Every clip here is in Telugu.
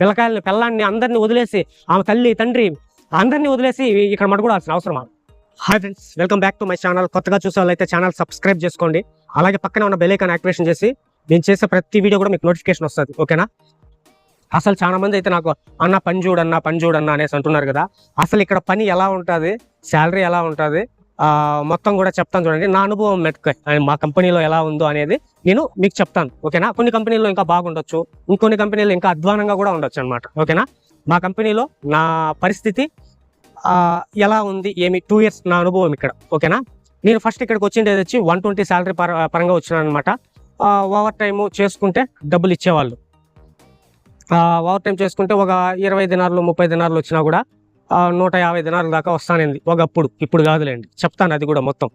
పిల్లకాయల్ని పిల్లాన్ని అందరినీ వదిలేసి ఆమె తల్లి తండ్రి అందరినీ వదిలేసి ఇక్కడ మడుకోవాల్సిన అవసరమా hi friends welcome back to my channel కొత్తగా చూసే వాళ్ళైతే ఛానల్ సబ్స్క్రైబ్ చేసుకోండి. అలాగే పక్కనే ఉన్న బెలైకాన్ యాక్టివేషన్ చేసి నేను చేసే ప్రతి వీడియో కూడా మీకు నోటిఫికేషన్ వస్తుంది ఓకేనా అసలు చాలా మంది అయితే నాకు అన్న పని చూడన్నా పని చూడన్నా అనేసి అంటున్నారు కదా. అసలు ఇక్కడ పని ఎలా ఉంటుంది? శాలరీ ఎలా ఉంటుంది? మొత్తం కూడా చెప్తాను చూడండి. నా అనుభవం మెట్క మా కంపెనీలో ఎలా ఉందో అనేది నేను మీకు చెప్తాను. ఓకేనా? కొన్ని కంపెనీల్లో ఇంకా బాగుండొచ్చు. ఇంకొన్ని కంపెనీలు ఇంకా అధ్వానంగా కూడా ఉండొచ్చు అనమాట ఓకేనా? మా కంపెనీలో నా పరిస్థితి ఎలా ఉంది ఏమి? టూ ఇయర్స్ నా అనుభవం ఇక్కడ. ఓకేనా? నేను ఫస్ట్ ఇక్కడికి వచ్చిండేది వచ్చి వన్ ట్వంటీ శాలరీ పరంగా వచ్చినాను అనమాట ఓవర్ టైం చేసుకుంటే డబ్బులు ఇచ్చేవాళ్ళు. ఓవర్ టైం చేసుకుంటే ఒక ఇరవై దినాలు ముప్పై దినాలు వచ్చినా కూడా నూట యాభై దినార్ల దాకా వస్తానింది. ఒకప్పుడు. ఇప్పుడు కాదులేండి. చెప్తాను అది కూడా మొత్తం.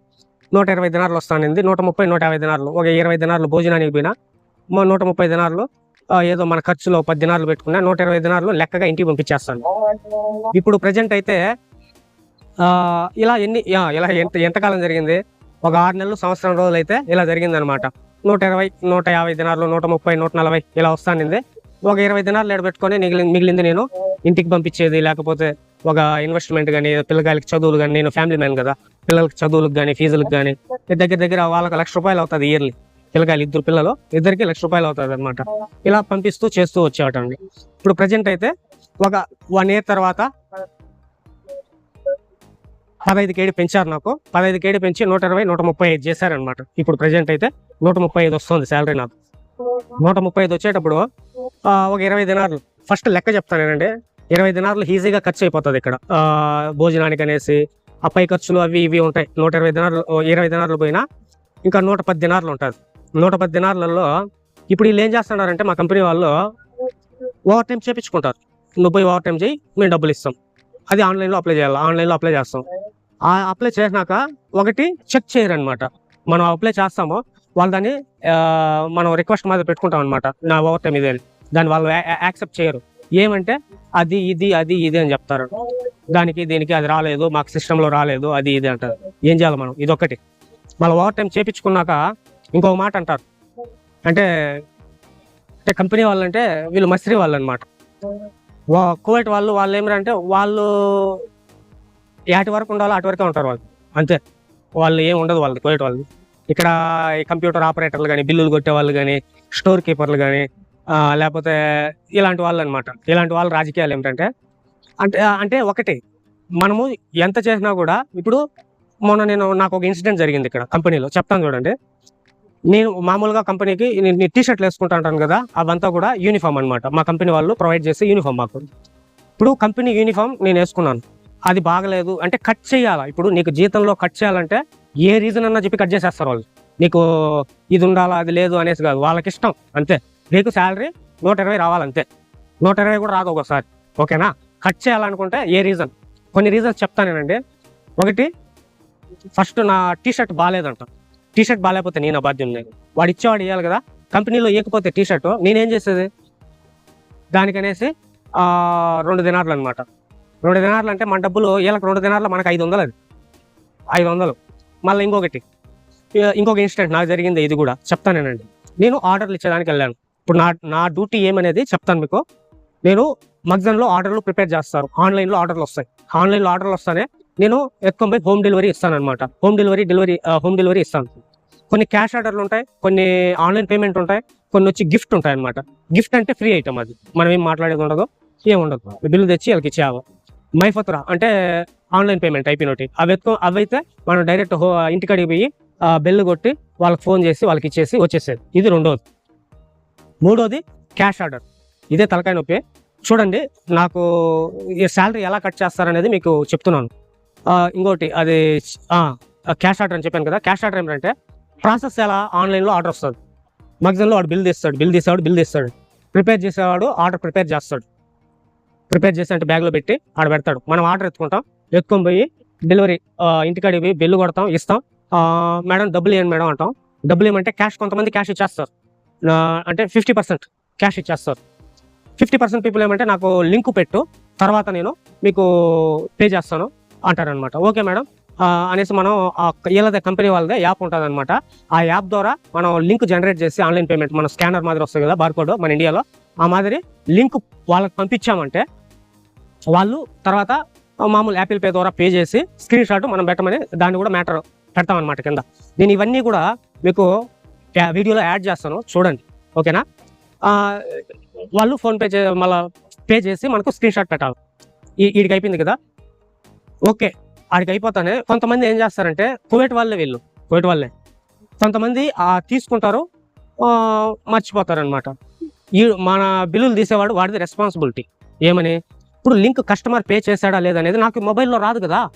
నూట ఇరవై దినార్లు వస్తానింది. నూట ముప్పై నూట యాభై దినార్లు. ఒక ఇరవై దినార్లు భోజనానికి పోయినా మా నూట ముప్పై దినార్లు ఏదో మన ఖర్చులో పది దినార్లు పెట్టుకున్నా నూట ఇరవై దినార్లు లెక్కగా ఇంటికి పంపించేస్తాను. ఇప్పుడు ప్రజెంట్ అయితే ఇలా ఎన్ని ఇలా ఎంత ఎంతకాలం జరిగింది? ఒక ఆరు నెలలు సంవత్సరం రోజులు అయితే ఇలా జరిగింది అనమాట నూట ఇరవై నూట యాభై దినార్లు నూట ముప్పై నూట నలభై ఇలా వస్తానింది. ఒక ఇరవై దినార్లు ఎడబెట్టుకొని మిగిలి మిగిలింది నేను ఇంటికి పంపించేది లేకపోతే ఒక ఇన్వెస్ట్మెంట్ కానీ పిల్లకాయలకి చదువులు కానీ నేను ఫ్యామిలీ మ్యాన్ కదా. పిల్లలకి చదువులకు కానీ ఫీజులకు కానీ దగ్గర దగ్గర వాళ్ళకి లక్ష రూపాయలు అవుతుంది ఇయర్లీ పిల్లకాయలు ఇద్దరు పిల్లలు ఇద్దరికి లక్ష రూపాయలు అవుతుంది అనమాట ఇలా పంపిస్తూ చేస్తూ వచ్చేవాటండి ఇప్పుడు ప్రజెంట్ అయితే ఒక వన్ ఇయర్ తర్వాత పదహైదు కేడి పెంచారు నాకు. పదహైదు కేడి పెంచి నూట ఇరవై నూట ముప్పై ఐదు చేశారనమాట ఇప్పుడు ప్రజెంట్ అయితే నూట ముప్పై ఐదు వస్తుంది శాలరీ నాకు. నూట ముప్పై ఐదు వచ్చేటప్పుడు ఒక ఇరవై దినార్లు. ఫస్ట్ లెక్క చెప్తానేనండి ఇరవై దినారులు ఈజీగా ఖర్చు అయిపోతుంది ఇక్కడ. భోజనానికి అనేసి ఆ పై ఖర్చులు అవి ఇవి ఉంటాయి. నూట ఇరవై దినారులు ఇరవై దినారులు పోయినా ఇంకా నూట పది దినారులు ఉంటుంది. నూట పది దినారులలో ఇప్పుడు వీళ్ళు ఏం చేస్తున్నారంటే మా కంపెనీ వాళ్ళు ఓవర్ టైం చేపించుకుంటారు. నువ్వు పోయి ఓవర్ టైం చేయి మేము డబ్బులు ఇస్తాం. అది ఆన్లైన్లో అప్లై చేయాలి. ఆన్లైన్లో అప్లై చేస్తాం. ఆ అప్లై చేసినాక ఒకటి చెక్ చేయరనమాట మనం అప్లై చేస్తామో వాళ్ళు దాన్ని మనం రిక్వెస్ట్ మీద పెట్టుకుంటాం అనమాట నా ఓవర్ టైం ఇదే దాన్ని వాళ్ళు యాక్సెప్ట్ చేయరు. ఏమంటే అది ఇది అది ఇది అని చెప్తారు. దానికి దీనికి అది రాలేదు మాకు సిస్టంలో రాలేదు అది ఇది అంటారు. ఏం చేయాలి మనం? ఇదొక్కటి. మళ్ళీ ఓవర్ టైం చేపించుకున్నాక ఇంకొక మాట అంటారు. అంటే అంటే కంపెనీ వాళ్ళు అంటే వీళ్ళు మసిరి వాళ్ళు అనమాట కువైట్ వాళ్ళు వాళ్ళు ఏమిరంటే వాళ్ళు యాటి వరకు ఉండాలో అటు వరకే ఉంటారు వాళ్ళు. అంతే. వాళ్ళు ఏం ఉండదు వాళ్ళు కువైట్ వాళ్ళు ఇక్కడ ఈ కంప్యూటర్ ఆపరేటర్లు కానీ బిల్లులు కొట్టే వాళ్ళు కానీ స్టోర్ కీపర్లు కానీ లేకపోతే ఇలాంటి వాళ్ళు అనమాట ఇలాంటి వాళ్ళ రాజకీయాలు ఏమిటంటే అంటే అంటే ఒకటి మనము ఎంత చేసినా కూడా ఇప్పుడు మొన్న నేను నాకు ఒక ఇన్సిడెంట్ జరిగింది ఇక్కడ కంపెనీలో. చెప్తాను చూడండి. నేను మామూలుగా కంపెనీకి నేను టీ షర్ట్లు వేసుకుంటా ఉంటాను కదా అవంతా కూడా యూనిఫామ్ అన్నమాట. మా కంపెనీ వాళ్ళు ప్రొవైడ్ చేసే యూనిఫామ్ మాకు. ఇప్పుడు కంపెనీ యూనిఫామ్ నేను వేసుకున్నాను. అది బాగలేదు. అంటే కట్ చేయాలా? ఇప్పుడు నీకు జీతంలో కట్ చేయాలంటే ఏ రీజన్ అన్నా చెప్పి కట్ చేసేస్తారు వాళ్ళు. నీకు ఇది ఉండాలా అది లేదు అనేసి కాదు. వాళ్ళకి ఇష్టం అంతే. నీకు శాలరీ నూట ఇరవై రావాలంతే. నూట ఇరవై కూడా రాదు ఒకసారి ఓకేనా? కట్ చేయాలనుకుంటే ఏ రీజన్ కొన్ని రీజన్స్ చెప్తానేనండి ఒకటి ఫస్ట్ నా టీషర్ట్ బాగాలేదంట టీషర్ట్ బాగాలేకపోతే నేను బాధ్యం లేదు వాడు ఇచ్చేవాడు ఇవ్వాలి కదా. కంపెనీలో ఇవ్వకపోతే టీషర్టు నేనేం చేసేది? దానికనేసి రెండు దినార్లు అనమాట రెండు దినార్లు అంటే మన డబ్బులు వీళ్ళకి రెండు దినార్లు మనకు ఐదు వందలు అది. ఐదు వందలు. మళ్ళీ ఇంకొకటి ఇంకొక ఇన్సిడెంట్ నాకు జరిగింది ఇది కూడా. చెప్తానేనండి నేను ఆర్డర్లు ఇచ్చేదానికి వెళ్ళాను. ఇప్పుడు నా నా డ్యూటీ ఏమనేది చెప్తాను మీకు. నేను మగ్జన్లో ఆర్డర్లు ప్రిపేర్ చేస్తారు ఆన్లైన్లో ఆర్డర్లు వస్తాయి. ఆన్లైన్లో ఆర్డర్లు వస్తానే నేను ఎక్కువ పోయి హోమ్ డెలివరీ ఇస్తాను అనమాట home delivery delivery home delivery ఇస్తాను. కొన్ని క్యాష్ ఆర్డర్లు ఉంటాయి కొన్ని ఆన్లైన్ పేమెంట్ ఉంటాయి కొన్ని వచ్చి గిఫ్ట్ ఉంటాయి అనమాట గిఫ్ట్ అంటే ఫ్రీ ఐటమ్ అది. మనం ఏం మాట్లాడేది ఉండదు ఏం ఉండదు. బిల్లు తెచ్చి వాళ్ళకి ఇచ్చేవా మైఫత్రా అంటే ఆన్లైన్ పేమెంట్ అయిపోయినట్టు అవి ఎత్తుకో అవైతే మనం డైరెక్ట్ హో ఇంటికాడికి పోయి బిల్లు బెల్ కొట్టి వాళ్ళకి ఫోన్ చేసి వాళ్ళకి ఇచ్చేసి వచ్చేసేది. ఇది రెండోది. మూడోది క్యాష్ ఆర్డర్ ఇదే తలకాయ నొప్పి. చూడండి నాకు ఈ శాలరీ ఎలా కట్ చేస్తారనేది మీకు చెప్తున్నాను. ఇంకోటి అది క్యాష్ ఆర్డర్ అని చెప్పాను కదా క్యాష్ ఆర్డర్ ఏంటంటే ప్రాసెస్ ఎలా ఆన్లైన్లో ఆర్డర్ వస్తుంది మగ్జన్లో వాడు బిల్ తీస్తాడు బిల్ తీసేవాడు బిల్ తీస్తాడు. ప్రిపేర్ చేసేవాడు ఆర్డర్ ప్రిపేర్ చేస్తాడు. ప్రిపేర్ చేసి అంటే బ్యాగ్లో పెట్టి ఆడ పెడతాడు. మనం ఆర్డర్ ఎత్తుకుంటాం ఎత్తుకొని పోయి డెలివరీ ఇంటికాడికి పోయి బిల్లు కొడతాం ఇస్తాం. మేడం డబ్బులు ఇవ్వండి మేడం అంటాం. డబ్బులు ఏమంటే క్యాష్ కొంతమంది క్యాష్ ఇచ్చేస్తారు. అంటే ఫిఫ్టీ పర్సెంట్ క్యాష్ ఇచ్చేస్తారు. ఫిఫ్టీ పర్సెంట్ పీపుల్ ఏమంటే నాకు లింక్ పెట్టు తర్వాత నేను మీకు పే చేస్తాను అంటారనమాట ఓకే మేడం. అనేసి మనం ఆ వీళ్ళదే కంపెనీ వాళ్ళదే యాప్ ఉంటుంది అనమాట ఆ యాప్ ద్వారా మనం లింక్ జనరేట్ చేసి ఆన్లైన్ పేమెంట్ మన స్కానర్ మాదిరి వస్తుంది కదా బార్కోడ్ మన ఇండియాలో ఆ మాదిరి లింక్ వాళ్ళకి పంపించామంటే వాళ్ళు తర్వాత మామూలు యాపిల్ పే ద్వారా పే చేసి స్క్రీన్ షాట్ మనం పెట్టమని దాన్ని కూడా మ్యాటర్ పెడతామన్నమాట కింద. నేను ఇవన్నీ కూడా మీకు వీడియోలో యాడ్ చేస్తాను. చూడండి. ఓకేనా? వాళ్ళు ఫోన్పే చే మళ్ళీ పే చేసి మనకు స్క్రీన్ షాట్ పెట్టాలి. ఈ వీడికి అయిపోయింది కదా? ఓకే. ఆడికి అయిపోతానే కొంతమంది ఏం చేస్తారంటే కువైట్ వాళ్ళే వీళ్ళు. కువైట్ వాళ్ళే. కొంతమంది తీసుకుంటారు. ఆ, మర్చిపోతారు అనమాట ఈ మన బిల్లులు తీసేవాడు వాడిది రెస్పాన్సిబిలిటీ ఏమని? ఇప్పుడు లింక్ కస్టమర్ పే చేశాడా లేదనేది నాకు మొబైల్లో రాదు కదా?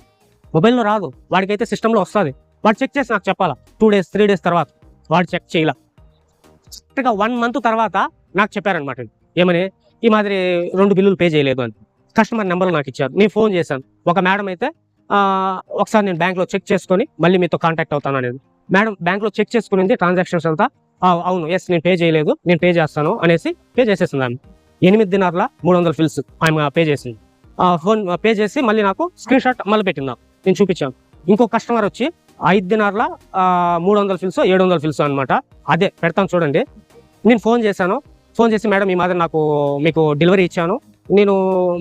మొబైల్లో రాదు. వాడికైతే సిస్టంలో వస్తుంది. వాడు చెక్ చేసి నాకు చెప్పాలా. టూ డేస్ త్రీ డేస్ తర్వాత. వాడు చెక్ చేయాల. కరెక్ట్గా వన్ మంత్ తర్వాత నాకు చెప్పారనమాట ఏమని? ఈ మాదిరి రెండు బిల్లులు పే చేయలేదు అని కస్టమర్ నెంబర్ నాకు ఇచ్చారు. నేను ఫోన్ చేశాను. ఒక మేడం అయితే ఒకసారి నేను బ్యాంక్లో చెక్ చేసుకొని మళ్ళీ మీతో కాంటాక్ట్ అవుతాను అనేది. మేడం బ్యాంక్లో చెక్ చేసుకునింది ట్రాన్సాక్షన్స్ అంతా. అవును ఎస్ నేను పే చేయలేదు. నేను పే చేస్తాను అనేసి పే చేసేసింది ఆమె ఎనిమిది దినార్ల మూడు వందల ఫిల్స్ ఆమె పే చేసింది. ఆ, ఫోన్ పే చేసి మళ్ళీ నాకు స్క్రీన్ షాట్ మళ్ళీ పెట్టింది నాకు. నేను చూపించాను. ఇంకో కస్టమర్ వచ్చి ఐదున్నరల మూడు వందల ఫిల్స్ ఏడు వందల ఫిల్స్ అనమాట అదే పెడతాను చూడండి. నేను ఫోన్ చేశాను. ఫోన్ చేసి మేడం ఈ మాదిరి నాకు మీకు డెలివరీ ఇచ్చాను. నేను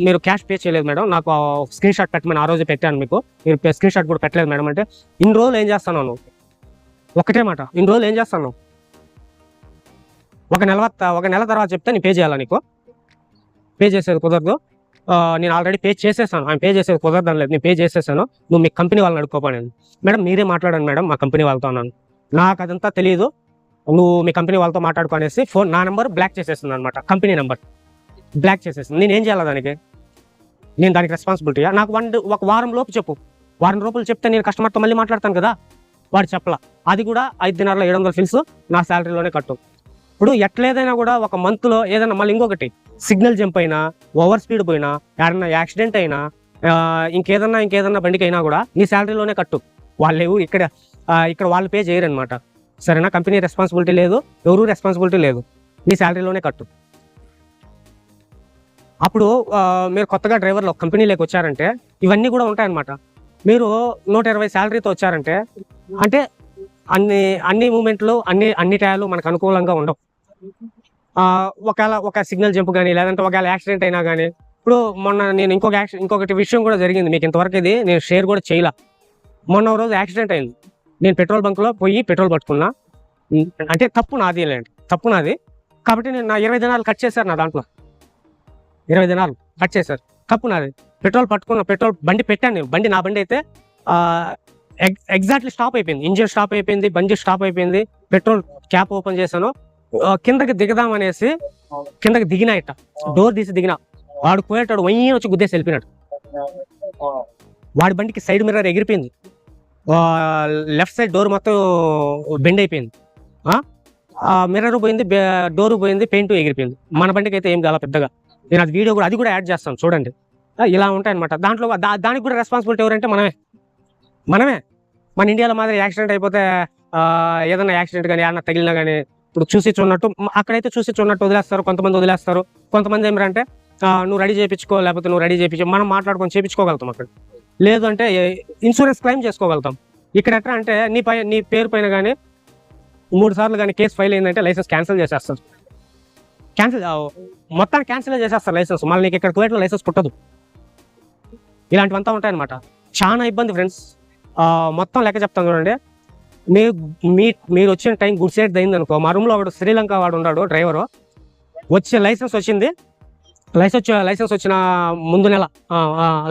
మీరు క్యాష్ పే చేయలేదు మేడం. నాకు స్క్రీన్ షాట్ పెట్టమని ఆ రోజు పెట్టాను మీకు. మీరు స్క్రీన్ షాట్ కూడా పెట్టలేదు మేడం అంటే ఇన్ని రోజులు ఏం చేస్తాను ఒకటే మాట. ఇన్ని రోజులు ఏం చేస్తాను? ఒక నెల ఒక నెల తర్వాత చెప్తే నేను పే చేయాలా నీకు? పే చేసేది కుదరదు. నేను ఆల్రెడీ పే చేసేసాను. ఆయన పే చేసేది కుదరదని లేదు. నేను పే చేసేసాను. నువ్వు మీ కంపెనీ వాళ్ళని అడుక్కోపోయాను మేడం మీరే మాట్లాడండి మేడం మా కంపెనీ వాళ్ళతో అన్నాను. నాకు అదంతా తెలియదు నువ్వు మీ కంపెనీ వాళ్ళతో మాట్లాడుకునేసి ఫోన్ నా నెంబర్ బ్లాక్ చేసేసింది అనమాట కంపెనీ నెంబర్. బ్లాక్ చేసేసింది. నేను ఏం చేయాలి దానికి? నేను దానికి రెస్పాన్సిబిలిటీయా నాకు వన్ ఒక వారం లోపు చెప్పు. వారం రూపాయలు చెప్తే నేను కస్టమర్తో మళ్ళీ మాట్లాడతాను కదా? వాడు చెప్పలా. అది కూడా ఐదు దినాల్లో ఏడు వందల ఫిల్స్ నా శాలరీలోనే కట్టు. ఇప్పుడు ఎట్లేదైనా కూడా ఒక మంత్లో ఏదైనా మళ్ళీ ఇంకొకటి సిగ్నల్ జంప్ అయినా ఓవర్ స్పీడ్ పోయినా ఏదైనా యాక్సిడెంట్ అయినా ఇంకేదన్నా ఇంకేదన్నా బండికి అయినా కూడా నీ శాలరీలోనే కట్టు. వాళ్ళు ఇక్కడ ఇక్కడ వాళ్ళు పే చేయరనమాట సరేనా? కంపెనీ రెస్పాన్సిబిలిటీ లేదు ఎవరు రెస్పాన్సిబిలిటీ లేదు. నీ శాలరీలోనే కట్టు. అప్పుడు మీరు కొత్తగా డ్రైవర్లు ఒక కంపెనీలోకి వచ్చారంటే ఇవన్నీ కూడా ఉంటాయన్నమాట. మీరు నూట ఇరవై శాలరీతో వచ్చారంటే అంటే అన్ని అన్ని మూమెంట్లు అన్ని అన్ని టయాలు మనకు అనుకూలంగా ఉండవు. ఒకవేళ ఒక సిగ్నల్ జంప్ కానీ లేదంటే ఒకవేళ యాక్సిడెంట్ అయినా కానీ ఇప్పుడు మొన్న నేను ఇంకొక యాక్సి- ఇంకొకటి విషయం కూడా జరిగింది. మీకు ఇంతవరకు ఇది నేను షేర్ కూడా చేయలా. మొన్న ఒక రోజు యాక్సిడెంట్ అయింది. నేను పెట్రోల్ బంక్లో పోయి పెట్రోల్ పట్టుకున్నా. అంటే తప్పు నాది లేండి తప్పు నాది. కాబట్టి నేను నా ఇరవై దినాలు కట్ చేశారు నా దాంట్లో. ఇరవై దినాలు కట్ చేశారు. తప్పు నాది. పెట్రోల్ పట్టుకున్న పెట్రోల్ బండి పెట్టాను నేను. బండి నా బండి అయితే ఎగ్జాక్ట్లీ స్టాప్ అయిపోయింది. ఇంజిన్ స్టాప్ అయిపోయింది బండి స్టాప్ అయిపోయింది. పెట్రోల్ క్యాప్ ఓపెన్ చేశాను. కిందకి దిగదామనేసి కిందకి దిగినా ఇట్ట డోర్ తీసి దిగినా. వాడు పోయేటాడు వయ్యి వచ్చి గుద్దేసి వెళ్ళిపోయినాడు. వాడి బండికి సైడ్ మిర్రర్ ఎగిరిపోయింది. లెఫ్ట్ సైడ్ డోర్ మొత్తం బెండ్ అయిపోయింది. మిర్రర్ పోయింది డోర్ పోయింది పెయింట్ ఎగిరిపోయింది. మన బండికి అయితే ఏం కాల పెద్దగా. నేను అది వీడియో కూడా అది కూడా యాడ్ చేస్తాను చూడండి. ఇలా ఉంటాయన్నమాట. దాంట్లో దా- దానికి కూడా రెస్పాన్సిబిలిటీ ఎవరంటే మనమే. మనమే. మన ఇండియాలో మాదిరి యాక్సిడెంట్ అయిపోతే ఏదైనా యాక్సిడెంట్ కానీ ఏదైనా తగిలినా కానీ ఇప్పుడు చూసి చూడనట్టు అక్కడైతే చూసి చూడనట్టు వదిలేస్తారు కొంతమంది వదిలేస్తారు. కొంతమంది ఏమిటంటే నువ్వు రెడీ చేయించుకో లేకపోతే నువ్వు రెడీ చేయించు మనం మాట్లాడుకొని చేయించుకోగలుగుతాం అక్కడ. లేదు అంటే ఇన్సూరెన్స్ క్లెయిమ్ చేసుకోగలుగుతాం. ఇక్కడ ఎట్లా అంటే నీ పై నీ పేరు పైన కానీ మూడు సార్లు కానీ కేసు ఫైల్ అయిందంటే లైసెన్స్ క్యాన్సిల్ చేసేస్తారు. క్యాన్సిల్ మొత్తాన్ని క్యాన్సిల్ చేసేస్తారు లైసెన్స్. మళ్ళీ నీకు ఇక్కడ కువైట్లో లైసెన్స్ పుట్టదు ఇలాంటివంతా ఉంటాయన్నమాట. చాలా ఇబ్బంది ఫ్రెండ్స్. మొత్తం లెక్క చెప్తాను చూడండి. మీ మీ మీరు వచ్చిన టైం గుడ్ సైడ్ అయింది అనుకో మా రూమ్లో వాడు శ్రీలంక వాడు ఉన్నాడు డ్రైవరు వచ్చే లైసెన్స్ వచ్చింది. లైసెన్స్ లైసెన్స్ వచ్చిన ముందు నెల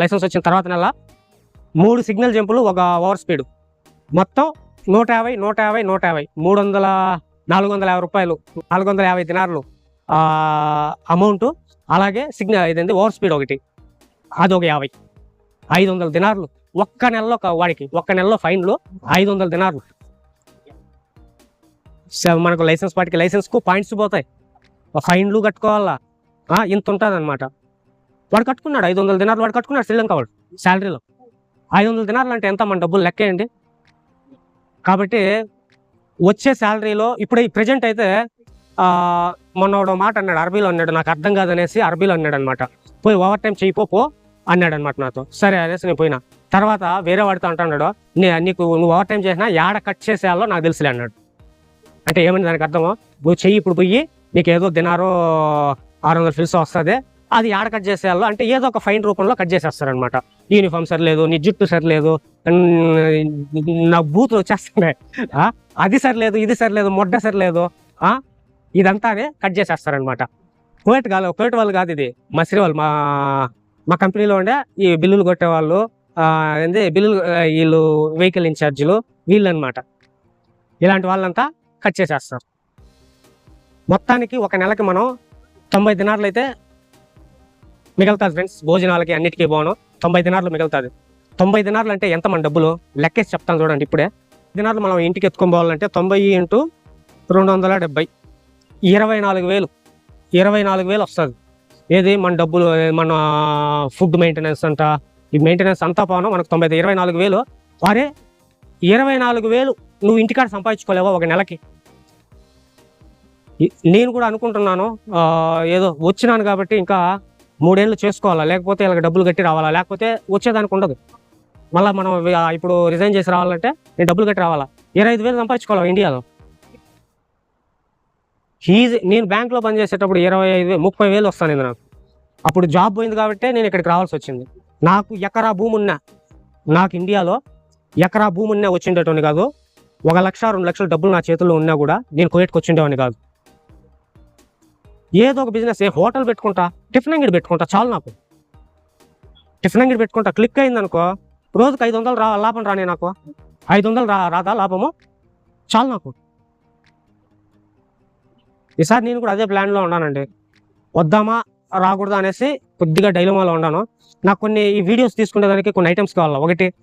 లైసెన్స్ వచ్చిన తర్వాత నెల మూడు సిగ్నల్ జంపులు ఒక ఓవర్ స్పీడ్ మొత్తం నూట యాభై నూట యాభై నూట యాభై. మూడు వందల నాలుగు వందల యాభై రూపాయలు నాలుగు వందల యాభై దినారులు అమౌంట్ అలాగే సిగ్నల్ ఇదేంటి ఓవర్ స్పీడ్ ఒకటి. అది ఒక యాభై. ఐదు వందల దినార్లు. ఒక్క నెలలో ఒక వాడికి ఒక్క నెలలో ఫైన్లు ఐదు వందల దినార్లు. మనకు లైసెన్స్ పాటికి లైసెన్స్కు పాయింట్స్ పోతాయి. ఫైన్లు కట్టుకోవాలా? ఇంత ఉంటుంది అనమాట వాడు కట్టుకున్నాడు ఐదు వందల దినాలు వాడు కట్టుకున్నాడు శ్రీలంక వాడు శాలరీలో. ఐదు వందల దినాలు అంటే ఎంత మన డబ్బులు లెక్కేయండి? కాబట్టి వచ్చే శాలరీలో ఇప్పుడు ఈ ప్రజెంట్ అయితే మొన్నోడు మాట అన్నాడు అరబీలో అన్నాడు నాకు అర్థం కాదనేసి అరబీలో అన్నాడు అనమాట పోయి ఓవర్ టైం చేయిపో అన్నాడు అనమాట నాతో. సరే అనేసి నేను పోయినా. తర్వాత వేరే వాడితో అంటున్నాడు నే నీకు నువ్వు ఓవర్ టైం చేసినా యాడ కట్ చేసేయాలో నాకు తెలుసులే అన్నాడు. అంటే ఏమని దానికి అర్థమో? నువ్వు చెయ్యి ఇప్పుడు పోయి నీకు ఏదో దినారో ఆరు వందల ఫిల్స్ వస్తుంది అది ఆడ కట్ చేసేయాలో? అంటే ఏదో ఒక ఫైన్ రూపంలో కట్ చేసేస్తారనమాట యూనిఫామ్ సరిలేదు నీ జుట్టు సరిలేదు నా బూతులు వచ్చేస్తున్నాయి. అది సరిలేదు ఇది సరిలేదు మొడ్డ సరిలేదు ఇదంతా ఇదంతానే కట్ చేసేస్తారనమాట కోయట్ కాదు కోయట్ వాళ్ళు కాదు ఇది. మసిరి వాళ్ళు మా మా కంపెనీలో ఉండే ఈ బిల్లులు కొట్టే వాళ్ళు ఏంది బిల్లులు వీళ్ళు వెహికల్ ఇన్ఛార్జీలు వీళ్ళు అనమాట ఇలాంటి వాళ్ళంతా కట్ చేసేస్తారు మొత్తానికి ఒక నెలకి మనం తొంభై దినార్లు అయితే మిగులుతుంది ఫ్రెండ్స్ భోజనాలకి అన్నిటికీ బాగును తొంభై దినార్లు మిగులుతుంది. తొంభై దినార్లు అంటే ఎంత మన డబ్బులు? లెక్కేసి చెప్తాను చూడండి ఇప్పుడే. దినార్లు మనం ఇంటికి ఎత్తుకొని పోవాలంటే తొంభై ఇంటూ రెండు వందల డెబ్బై. ఇరవై నాలుగు వేలు. ఇరవై నాలుగు వేలు వస్తుంది. ఏది? మన డబ్బులు మన ఫుడ్ మెయింటెనెన్స్ అంట. ఈ మెయింటెనెన్స్ అంతా పోను. మనకు తొంభై ఇరవై నాలుగు వేలు. వారే ఇరవై నాలుగు వేలు నువ్వు ఇంటికాడ సంపాదించుకోలేవా ఒక నెలకి? నేను కూడా అనుకుంటున్నాను ఏదో వచ్చినాను కాబట్టి ఇంకా మూడేళ్ళు చేసుకోవాలా? లేకపోతే ఇలా డబ్బులు కట్టి రావాలా? లేకపోతే వచ్చేదానికి ఉండదు. మళ్ళీ మనం ఇప్పుడు రిజైన్ చేసి రావాలంటే నేను డబ్బులు కట్టి రావాలా? ఇరవై ఐదు వేలు సంపాదించుకోవాలి ఇండియాలో? ఈజీ నేను బ్యాంక్లో పనిచేసేటప్పుడు ఇరవై ఐదు వేలు ముప్పై వేలు వస్తాను ఇది నాకు అప్పుడు జాబ్ పోయింది కాబట్టి నేను ఇక్కడికి రావాల్సి వచ్చింది. నాకు ఎకరా భూమి ఉన్నా నాకు ఇండియాలో ఎకరా భూమి ఉన్నా వచ్చిండేటోని కాదు ఒక లక్ష రెండు లక్షల డబ్బులు నా చేతుల్లో ఉన్నా కూడా నేను కోయట్కి వచ్చిండేవాడిని కాదు. ఏదో ఒక బిజినెస్ ఏ హోటల్ పెట్టుకుంటా టిఫిన్ అంగడి పెట్టుకుంటా చాలు నాకు. టిఫిన్ అంగడి పెట్టుకుంటా క్లిక్ అయిందనుకో రోజుకి ఐదు వందలు రా లాభం రానే నాకు. ఐదు వందలు రా రాదా లాభము? చాలు నాకు. ఈసారి నేను కూడా అదే ప్లాన్లో ఉన్నానండి. వద్దామా రాకూడదా అనేసి కొద్దిగా డైలమాలో ఉన్నాను. నాకు కొన్ని ఈ వీడియోస్ తీసుకునేదానికి కొన్ని ఐటమ్స్ కావాలా? ఒకటి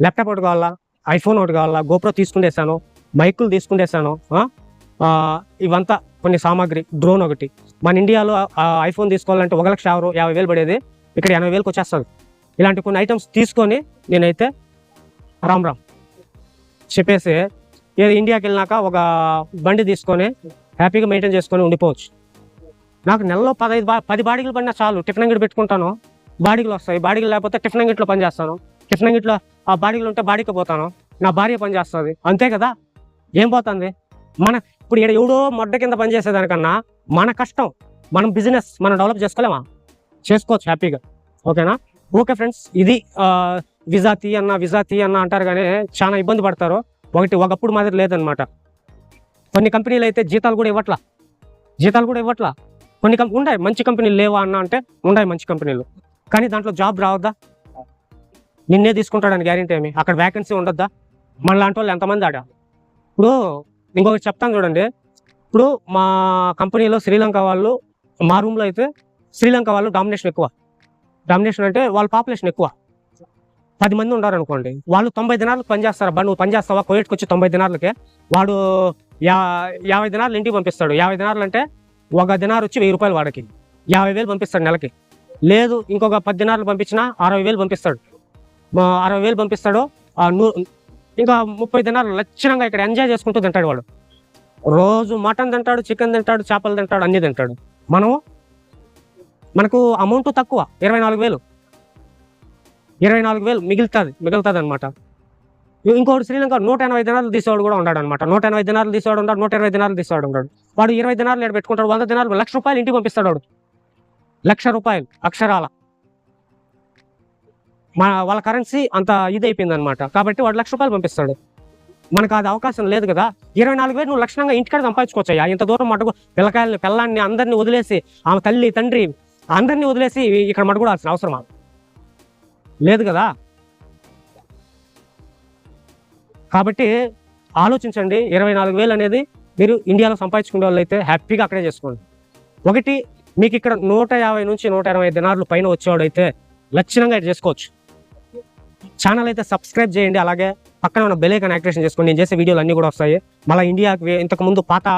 ల్యాప్టాప్ ఒకటి కావాలా? ఐఫోన్ ఒకటి కావాలా? గోప్రో తీసుకుంటేసాను మైకులు తీసుకుంటేసాను ఇవంతా కొన్ని సామాగ్రి డ్రోన్ ఒకటి. మన ఇండియాలో ఐఫోన్ తీసుకోవాలంటే ఒక లక్ష యాభై యాభై వేలు పడేది. ఇక్కడ ఎనభై వేలకు వచ్చేస్తుంది. ఇలాంటి కొన్ని ఐటమ్స్ తీసుకొని నేనైతే రామ్ రామ్ చెప్పేసి ఏదో ఇండియాకి వెళ్ళినాక ఒక బండి తీసుకొని హ్యాపీగా మెయింటైన్ చేసుకొని ఉండిపోవచ్చు. నాకు నెలలో పదహైదు బా పది బాడీలు పడినా చాలు. టిఫిన్ అంగడి పెట్టుకుంటాను. బాడీలు వస్తాయి. బాడీలు లేకపోతే టిఫిన్ అంగిట్లో పని చేస్తాను. టిఫిన్ అంగిట్లో ఆ బాడీలు ఉంటే బాడీకి పోతాను. నా భార్య పని చేస్తుంది. అంతే కదా? ఏం పోతుంది? మన ఇప్పుడు ఇక్కడ ఎవడో మొడ్డ కింద పని చేసేదానికన్నా మన కష్టం మనం బిజినెస్ మనం డెవలప్ చేసుకోలేమా? చేసుకోవచ్చు హ్యాపీగా. ఓకేనా? ఓకే ఫ్రెండ్స్ ఇది విజా తీ అన్న విజా తీ అన్న అంటారు కానీ చాలా ఇబ్బంది పడతారు. ఒకటి ఒకప్పుడు మాదిరి లేదనమాట కొన్ని కంపెనీలు అయితే జీతాలు కూడా ఇవ్వట్లా. జీతాలు కూడా ఇవ్వట్లా. కొన్ని కంపెనీ ఉన్నాయి మంచి కంపెనీలు లేవా అన్న అంటే ఉన్నాయి మంచి కంపెనీలు. కానీ దాంట్లో జాబ్ రావద్దా? నిన్నే తీసుకుంటాడని గ్యారెంటీ ఏమి? అక్కడ వ్యాకెన్సీ ఉండొద్దా? మన లాంటి వాళ్ళు ఎంతమంది ఆడ? ఇప్పుడు ఇంకొకటి చెప్తాను చూడండి. ఇప్పుడు మా కంపెనీలో శ్రీలంక వాళ్ళు మా రూమ్లో అయితే శ్రీలంక వాళ్ళు డామినేషన్ ఎక్కువ. డామినేషన్ అంటే వాళ్ళ పాపులేషన్ ఎక్కువ. పది మంది ఉన్నారనుకోండి వాళ్ళు తొంభై దినాలకు పనిచేస్తారు బండ్ నువ్వు పని చేస్తావా? వచ్చి తొంభై దినాలకే వాడు యా యాభై దినాలు ఇంటికి పంపిస్తాడు. యాభై దినాలు అంటే ఒక దినారు వచ్చి వెయ్యి రూపాయలు వాడికి. యాభై వేలు పంపిస్తాడు నెలకి. లేదు ఇంకొక పది దినాలు పంపించినా అరవై వేలు పంపిస్తాడు. అరవై వేలు పంపిస్తాడు నూ ఇంకా ముప్పై దినాలు లక్షణంగా ఇక్కడ ఎంజాయ్ చేసుకుంటూ తింటాడు వాడు. రోజు మటన్ తింటాడు చికెన్ తింటాడు చేపలు తింటాడు అన్నీ తింటాడు. మనము మనకు అమౌంట్ తక్కువ ఇరవై నాలుగు వేలు. ఇరవై నాలుగు వేలు మిగులుతుంది మిగులుతుంది అనమాట ఇంకోటి శ్రీలంక నూట ఎనభై దినాలు తీసేవాడు కూడా ఉన్నాడు అనమాట నూట ఎనభై దినాలు తీసేవాడు ఉన్నాడు నూట ఇరవై దినాలు తీసేవాడు ఉన్నాడు. వాడు ఇరవై దినాలు ఏడు పెట్టుకుంటాడు వంద దినాలు లక్ష రూపాయలు ఇంటికి పంపిస్తాడు వాడు. లక్ష రూపాయలు అక్షరాల. మా వాళ్ళ కరెన్సీ అంత ఇది అయిపోయింది అనమాట కాబట్టి వాడు లక్ష రూపాయలు పంపిస్తాడు. మనకు అది అవకాశం లేదు కదా. ఇరవై నాలుగు వేలు నువ్వు లక్షణంగా ఇంటికాడ సంపాదించుకోవచ్చా ఇంత దూరం మటుకు పిల్లకాయల్ని పిల్లాన్ని అందరినీ వదిలేసి ఆమె తల్లి తండ్రి అందరినీ వదిలేసి ఇక్కడ మటుకూడాల్సిన అవసరమా? లేదు కదా. కాబట్టి ఆలోచించండి. ఇరవై నాలుగు వేలు అనేది మీరు ఇండియాలో సంపాదించుకునే వాళ్ళు అయితే హ్యాపీగా అక్కడే చేసుకోండి. ఒకటి మీకు ఇక్కడ నూట యాభై నుంచి నూట ఇరవై దినార్లు పైన వచ్చేవాడైతే లక్షణంగా చేసుకోవచ్చు. ఛానల్ అయితే సబ్స్క్రైబ్ చేయండి. అలాగే పక్కన ఉన్న బెలైకన్ యాక్టివేషన్ చేసుకోండి. నేను చేసే వీడియోలు అన్నీ కూడా వస్తాయి. మళ్ళీ ఇండియాకి ఇంతకుముందు ఇంతకు ముందు పాత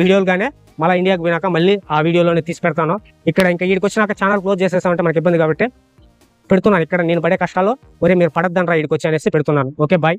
వీడియోలుగానే మళ్ళీ ఇండియాకి పోయినాక మళ్ళీ ఆ వీడియోలోనే తీసి పెడతాను ఇక్కడ ఇంకా వీడికి వచ్చినాక ఛానల్ క్లోజ్ చేసేసామంటే మనకి ఇబ్బంది కాబట్టి పెడుతున్నాను. ఇక్కడ నేను పడే కష్టాలు ఒరే మీరు పడద్దని రా ఇక్కడికి వచ్చి అనేసి పెడుతున్నాను. Okay bye